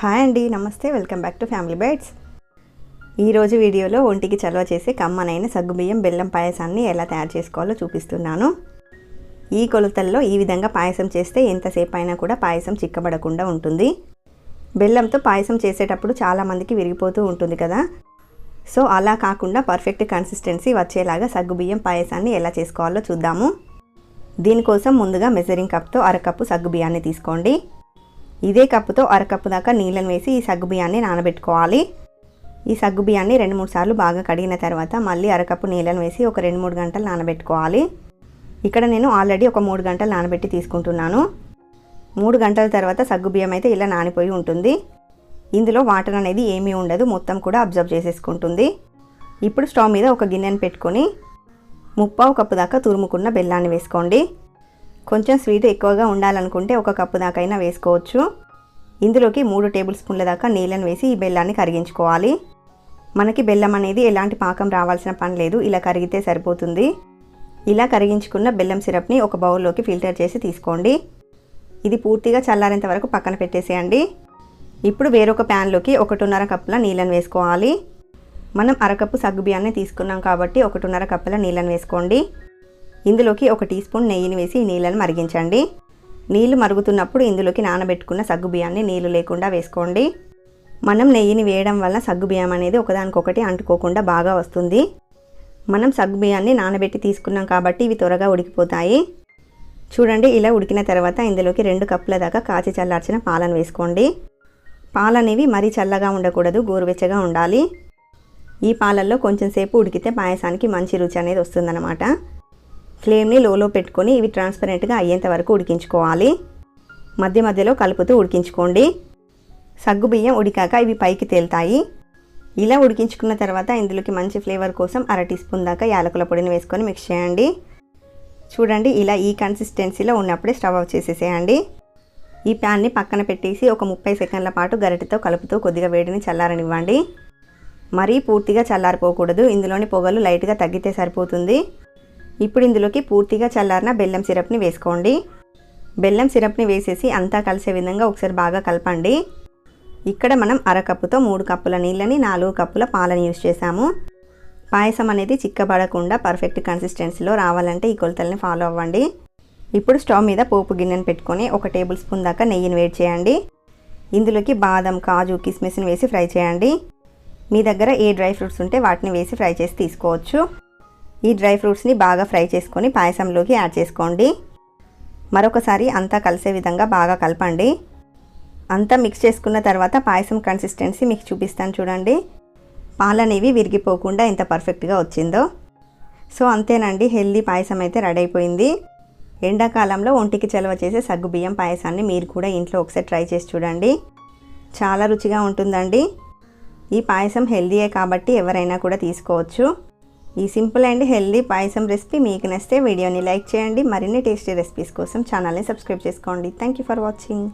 Hi అండి నమస్తే welcome back to Family Bytes. ఈరోజు వీడియోలో ఒంటికి చలవ చేసే కమ్మనైన సగ్గుబియ్యం బెల్లం పాయసాన్ని ఎలా తయారు చేసుకోవాలో చూపిస్తున్నాను. ఈ కొలతల్లో ఈ విధంగా పాయసం చేస్తే ఎంతసేపు అయినా కూడా పాయసం చిక్కబడకుండా ఉంటుంది. బెల్లంతో పాయసం చేసేటప్పుడు చాలామందికి విరిగిపోతూ ఉంటుంది కదా. సో అలా కాకుండా పర్ఫెక్ట్ కన్సిస్టెన్సీ వచ్చేలాగా సగ్గుబియ్యం పాయసాన్ని ఎలా చేసుకోవాలో చూద్దాము. దీనికోసం ముందుగా మెజరింగ్ కప్తో అరకప్పు సగ్గుబియ్యాన్ని తీసుకోండి. ఇదే కప్పుతో అరకప్పు దాకా నీళ్ళని వేసి ఈ సగ్గు బియ్యాన్ని నానబెట్టుకోవాలి. ఈ సగ్గు బియ్యాన్ని రెండు మూడు సార్లు బాగా కడిగిన తర్వాత మళ్ళీ అరకప్పు నీళ్ళను వేసి ఒక రెండు మూడు గంటలు నానబెట్టుకోవాలి. ఇక్కడ నేను ఆల్రెడీ ఒక మూడు గంటలు నానబెట్టి తీసుకుంటున్నాను. మూడు గంటల తర్వాత సగ్గుబియ్యం అయితే ఇలా నానిపోయి ఉంటుంది. ఇందులో వాటర్ అనేది ఏమీ ఉండదు మొత్తం కూడా అబ్జర్వ్ చేసేసుకుంటుంది. ఇప్పుడు స్టవ్ మీద ఒక గిన్నెను పెట్టుకొని ముప్పావు కప్పు దాకా తురుముకున్న బెల్లాన్ని వేసుకోండి. కొంచెం స్వీట్ ఎక్కువగా ఉండాలనుకుంటే ఒక కప్పు దాకైనా వేసుకోవచ్చు. ఇందులోకి మూడు టేబుల్ స్పూన్ల దాకా నీళ్ళని వేసి ఈ బెల్లాన్ని కరిగించుకోవాలి. మనకి బెల్లం అనేది ఎలాంటి పాకం రావాల్సిన పని లేదు. ఇలా కరిగితే సరిపోతుంది. ఇలా కరిగించుకున్న బెల్లం సిరప్ని ఒక బౌల్లోకి ఫిల్టర్ చేసి తీసుకోండి. ఇది పూర్తిగా చల్లారేంత వరకు పక్కన పెట్టేసేయండి. ఇప్పుడు వేరొక ప్యాన్లోకి ఒకటిన్నర కప్పుల నీళ్ళని వేసుకోవాలి. మనం అరకప్పు సగ్గుబియ్యాన్ని తీసుకున్నాం కాబట్టి ఒకటిన్నర కప్పుల నీళ్ళని వేసుకోండి. ఇందులోకి ఒక టీ స్పూన్ నెయ్యిని వేసి నీళ్ళని మరిగించండి. నీళ్ళు మరుగుతున్నప్పుడు ఇందులోకి నానబెట్టుకున్న సగ్గుబియ్యాన్ని నీళ్ళు లేకుండా వేసుకోండి. మనం నెయ్యిని వేయడం వల్ల సగ్గుబియ్యం అనేది ఒకదానికొకటి అంటుకోకుండా బాగా వస్తుంది. మనం సగ్గుబియ్యాన్ని నానబెట్టి తీసుకున్నాం కాబట్టి ఇవి త్వరగా ఉడికిపోతాయి. చూడండి ఇలా ఉడికిన తర్వాత ఇందులోకి రెండు కప్పుల దాకా కాచి చల్లార్చిన పాలను వేసుకోండి. పాలనేవి మరీ చల్లగా ఉండకూడదు గోరువెచ్చగా ఉండాలి. ఈ పాలల్లో కొంచెం సేపు ఉడికితే పాయసానికి మంచి రుచి అనేది వస్తుందన్నమాట. ఫ్లేమ్ని లోలో పెట్టుకొని ఇవి ట్రాన్స్పరెంట్గా అయ్యేంత వరకు ఉడికించుకోవాలి. మధ్య మధ్యలో కలుపుతూ ఉడికించుకోండి. సగ్గు బియ్యం ఉడికాక ఇవి పైకి తేలుతాయి. ఇలా ఉడికించుకున్న తర్వాత ఇందులోకి మంచి ఫ్లేవర్ కోసం అర టీ స్పూన్ దాకా యాలకుల పొడిని వేసుకొని మిక్స్ చేయండి. చూడండి ఇలా ఈ కన్సిస్టెన్సీలో ఉన్నప్పుడే స్టవ్ ఆఫ్ చేసేసేయండి. ఈ ప్యాన్ని పక్కన పెట్టేసి ఒక ముప్పై సెకండ్ల పాటు గరిటెతో కలుపుతూ కొద్దిగా వేడిని చల్లారనివ్వండి. మరీ పూర్తిగా చల్లారిపోకూడదు. ఇందులోని పొగలు లైట్గా తగ్గితే సరిపోతుంది. ఇప్పుడు ఇందులోకి పూర్తిగా చల్లారిన బెల్లం సిరప్ని వేసుకోండి. బెల్లం సిరప్ని వేసేసి అంతా కలిసే విధంగా ఒకసారి బాగా కలపండి. ఇక్కడ మనం అరకప్పుతో మూడు కప్పుల నీళ్ళని నాలుగు కప్పుల పాలని యూస్ చేసాము పాయసం అనేది చిక్కబడకుండా పర్ఫెక్ట్ కన్సిస్టెన్సీలో రావాలంటే ఈ కొలతల్ని ఫాలో అవ్వండి. ఇప్పుడు స్టవ్ మీద పోపు గిన్నెను పెట్టుకొని ఒక టేబుల్ స్పూన్ దాకా నెయ్యిని వేడి చేయండి. ఇందులోకి బాదం కాజు కిస్మిస్ని వేసి ఫ్రై చేయండి. మీ దగ్గర ఏ డ్రై ఫ్రూట్స్ ఉంటే వాటిని వేసి ఫ్రై చేసి తీసుకోవచ్చు. ఈ డ్రై ఫ్రూట్స్ని బాగా ఫ్రై చేసుకొని పాయసంలోకి యాడ్ చేసుకోండి. మరొకసారి అంతా కలిసే విధంగా బాగా కలపండి. అంతా మిక్స్ చేసుకున్న తర్వాత పాయసం కన్సిస్టెన్సీ మీకు చూపిస్తాను చూడండి. పాలనేవి విరిగిపోకుండా ఎంత పర్ఫెక్ట్గా వచ్చిందో. సో అంతేనండి హెల్దీ పాయసం అయితే రెడీ అయిపోయింది. ఎండాకాలంలో ఒంటికి చలవ చేసే సగ్గుబియ్యం పాయసాన్ని మీరు కూడా ఇంట్లో ఒకసారి ట్రై చేసి చూడండి. చాలా రుచిగా ఉంటుందండి. ఈ పాయసం హెల్దీయే కాబట్టి ఎవరైనా కూడా తీసుకోవచ్చు. ఈ simple and healthy payasam recipe మీకు నచ్చితే వీడియోని లైక్ చేయండి. మరిన్ని టేస్టీ రెసిపీస్ కోసం ఛానల్ని సబ్స్క్రైబ్ చేసుకోండి. Thank you for watching